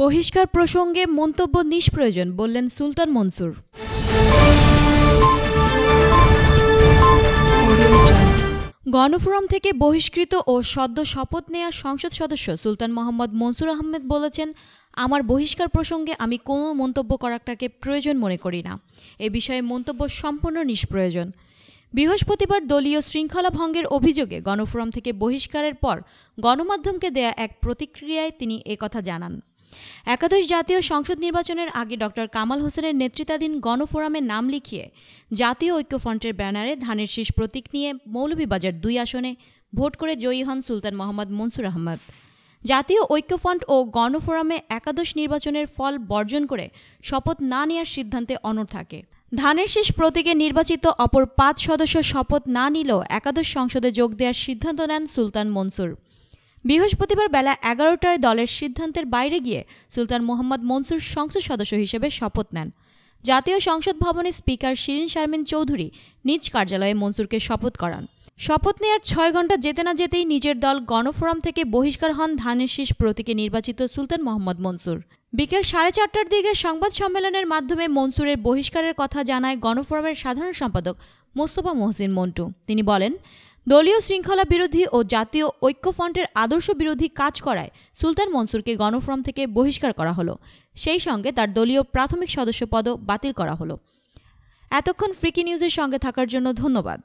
বহিষ্কার প্রসঙ্গে মন্তব্য নিষ্প্রয়োজন, বললেন সুলতান মনসুর। গণফোরাম থেকে বহিষ্কৃত ও সদ্য শপথ নেয়া সংসদ সদস্য সুলতান মোহাম্মদ মনসুর আহমেদ বলেছেন, আমার বহিষ্কার প্রসঙ্গে আমি কোনো মন্তব্য করাটাকে প্রয়োজন মনে করি না। এ বিষয়ে মন্তব্য সম্পূর্ণ নিষ্প্রয়োজন। বৃহস্পতিবার দলীয় শৃঙ্খলা ভঙ্গের অভিযোগে গণফোরাম থেকে বহিষ্কারের পর গণমাধ্যমকে দেয়া এক প্রতিক্রিয়ায় তিনি একথা জানান। একাদশ জাতীয় সংসদ নির্বাচনের আগে ডক্টর কামাল হোসেনের নেতৃত্বাধীন গণফোরামে নাম লিখিয়ে জাতীয় ঐক্যফ্রন্টের ব্যানারে ধানের শীষ প্রতীক নিয়ে মৌলভীবাজার দুই আসনে ভোট করে জয়ী হন সুলতান মোহাম্মদ মনসুর আহমদ। জাতীয় ঐক্যফ্রন্ট ও গণফোরামে একাদশ নির্বাচনের ফল বর্জন করে শপথ না নেওয়ার সিদ্ধান্তে অনড় থাকে। ধানের শেষ প্রতীকে নির্বাচিত অপর পাঁচ সদস্য শপথ না নিলেও একাদশ সংসদে যোগ দেওয়ার সিদ্ধান্ত নেন সুলতান মনসুর। বৃহস্পতিবার বেলা এগারোটায় দলের সিদ্ধান্তের বাইরে গিয়ে সুলতান মোহাম্মদ মনসুর সংসদ সদস্য হিসেবে শপথ নেন। জাতীয় সংসদ ভবনে স্পিকার শিরিন শারমিন চৌধুরী নিজ কার্যালয়ে মনসুরকে শপথ করান। শপথ নেয়ার ছয় ঘণ্টা যেতে না যেতেই নিজের দল গণফোরাম থেকে বহিষ্কার হন ধানের শীষ প্রতীকে নির্বাচিত সুলতান মোহাম্মদ মনসুর। বিকেল সাড়ে চারটার দিকে সংবাদ সম্মেলনের মাধ্যমে মনসুরের বহিষ্কারের কথা জানায় গণফোরামের সাধারণ সম্পাদক মোস্তফা মহসিন মন্টু। তিনি বলেন দলীয় শৃঙ্খলা বিরোধী ও জাতীয় ঐক্যফ্রন্টের আদর্শ বিরোধী কাজ করায় সুলতান মনসুরকে গণফোরাম থেকে বহিষ্কার করা হলো। সেই সঙ্গে তার দলীয় প্রাথমিক সদস্য পদও বাতিল করা হলো। এতক্ষণ ফ্রিকি নিউজের সঙ্গে থাকার জন্য ধন্যবাদ।